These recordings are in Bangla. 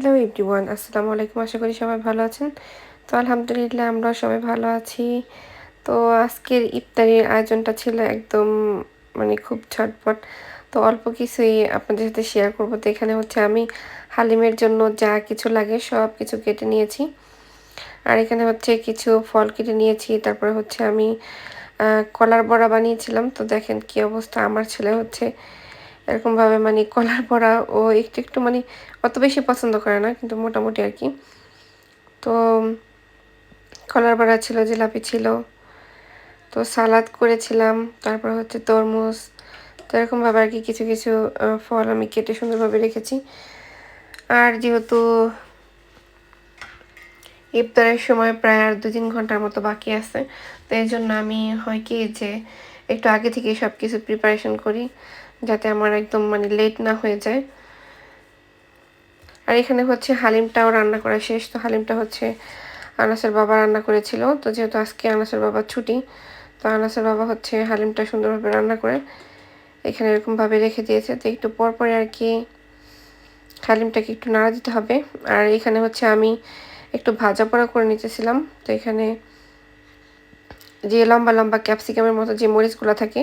হ্যালো এভরিওয়ান আসসালামু আলাইকুম আশা করি সবাই ভালো আছেন। তো আলহামদুলিল্লাহ আমরা সবাই ভালো আছি। তো আজকের ইফতারির আয়োজনটা ছিল একদম মানে খুব ঝটপট। তো অল্প কিছুই আপনাদের সাথে শেয়ার করব। তো এখানে হচ্ছে আমি হালিমের জন্য যা কিছু লাগে সব কিছু কেটে নিয়েছি। আর এখানে হচ্ছে কিছু ফল কেটে নিয়েছি। তারপরে হচ্ছে আমি কলার বড়া বানিয়েছিলাম। তো দেখেন কি অবস্থা। আমার ছেলে হচ্ছে এরকমভাবে মানে কলার বড়া ও একটু একটু মানে অত বেশি পছন্দ করে না, কিন্তু মোটামুটি আর কি। তো কলার বড়া ছিল, জিলাপি ছিল, তো সালাদ করেছিলাম, তারপর হচ্ছে তরমুজ, তো এরকমভাবে আর কি কিছু কিছু ফল আমি কেটে সুন্দরভাবে রেখেছি। আর যেহেতু ইফতারের সময় প্রায় আর দু তিন ঘণ্টার মতো বাকি আছে, তো এই জন্য আমি হয় কি যে একটু আগে থেকে সব কিছু প্রিপারেশন করি। যাতে আমার একদম মানে লেট না হয়ে যায়। আর এখানে হচ্ছে হালিমটাও রান্না করা শেষ। তো হালিমটা হচ্ছে আনাসের বাবা রান্না করেছিল। তো যেহেতু আজকে আনাসের বাবার ছুটি, তো আনাসের বাবা হচ্ছে হালিমটা সুন্দরভাবে রান্না করে এখানে এরকমভাবে রেখে দিয়েছে। তো একটু পর পরে আর কি হালিমটাকে একটু নাড়া দিতে হবে। আর এখানে হচ্ছে আমি একটু ভাজা পোড়া করে নিতেছিলাম। তো এখানে যে লম্বা লম্বা ক্যাপসিকামের মতো যে মরিচগুলো থাকে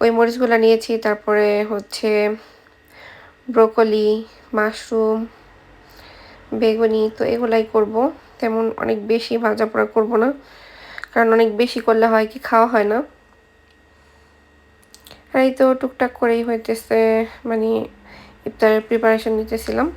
ওই মরিচগুলো নিয়েছি, তারপরে হচ্ছে ব্রোকলি, মাশরুম, বেগুনি, তো এগুলাই করব। তেমন অনেক বেশি ভাজা পোড়া করব না, কারণ অনেক বেশি করলে হয় কি খাওয়া হয় না। এই তো টুকটাক করেই হইতেছে মানে ইফতারের প্রিপারেশন নিতেছিলাম।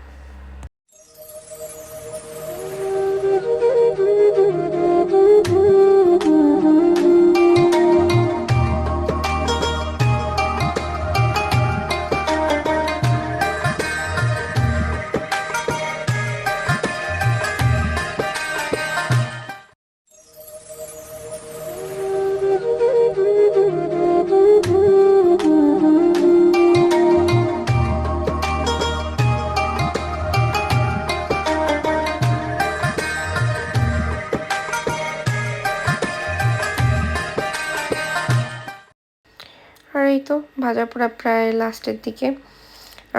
আর এই তো ভাজা পোড়া প্রায় লাস্টের দিকে।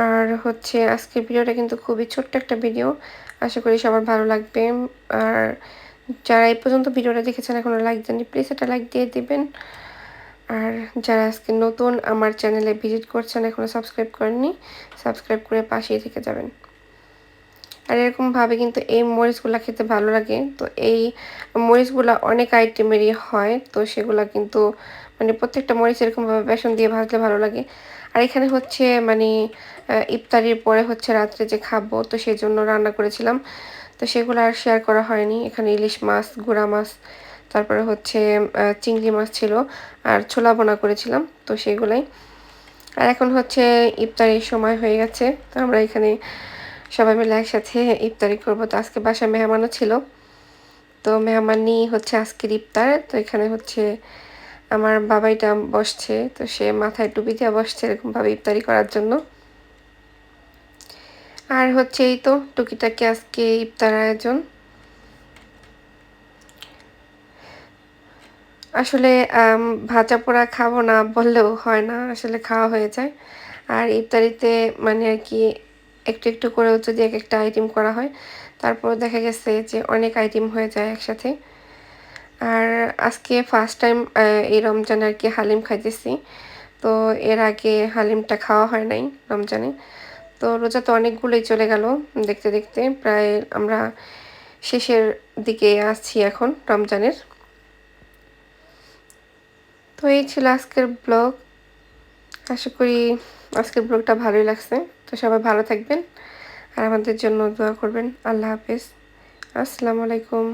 আর হচ্ছে আজকের ভিডিওটা কিন্তু খুবই ছোট্ট একটা ভিডিও। আশা করি সবার ভালো লাগবে। আর যারা এই পর্যন্ত ভিডিওটা দেখেছেন এখনও লাইক দেননি প্লিজ একটা লাইক দিয়ে দেবেন। আর যারা আজকে নতুন আমার চ্যানেলে ভিজিট করছেন এখনও সাবস্ক্রাইব করেননি সাবস্ক্রাইব করে পাশেই থেকে যাবেন। আর এরকমভাবে কিন্তু এই মরিচগুলো খেতে ভালো লাগে। তো এই মরিচগুলো অনেক আইটেমেরই হয়, তো সেগুলো কিন্তু মানে প্রত্যেকটা মরিচ এরকমভাবে বেসন দিয়ে ভাজলে ভালো লাগে। আর এখানে হচ্ছে মানে ইফতারির পরে হচ্ছে রাত্রে যে খাব, তো সেই জন্য রান্না করেছিলাম। তো সেগুলো আর শেয়ার করা হয়নি। এখানে ইলিশ মাছ, গুঁড়া মাছ, তারপরে হচ্ছে চিংড়ি মাছ ছিল, আর ছোলা বোনা করেছিলাম, তো সেগুলাই। আর এখন হচ্ছে ইফতারির সময় হয়ে গেছে, তো আমরা এখানে সবাই মিলে একসাথে ইফতারি করব। তো আজকে বাসায় মেহমানও ছিল। তো মেহমান হচ্ছে আজকের ইফতার। তো এখানে হচ্ছে আমার বাবাইটা বসছে। তো সে মাথায় টুপি দিয়ে বসছে এরকমভাবে ইফতারি করার জন্য। আর হচ্ছে এই তো টুকিটাকে আজকে ইফতার আয়োজন। আসলে ভাজা পোড়া খাব না বললেও হয় না। আসলে খাওয়া হয়ে যায়। আর ইফতারিতে মানে আর কি একটু একটু করেও যদি এক একটা আইটেম করা হয় তারপর দেখা গেছে যে অনেক আইটেম হয়ে যায় একসাথে। আর আজকে ফার্স্ট টাইম এই রমজানে আর কি হালিম খাইতেছি। তো এর আগে হালিমটা খাওয়া হয় নাই রমজানে। তো রোজা তো অনেকগুলোই চলে গেল দেখতে দেখতে। প্রায় আমরা শেষের দিকে আসছি এখন রমজানের। তো এই ছিল আজকের ব্লগ আশা করি আজকের ব্লগটা ভালোই লাগছে। তো সবাই ভালো থাকবেন আর আমাদের জন্য দোয়া করবেন। আল্লাহ হাফেজ। আসসালামু আলাইকুম।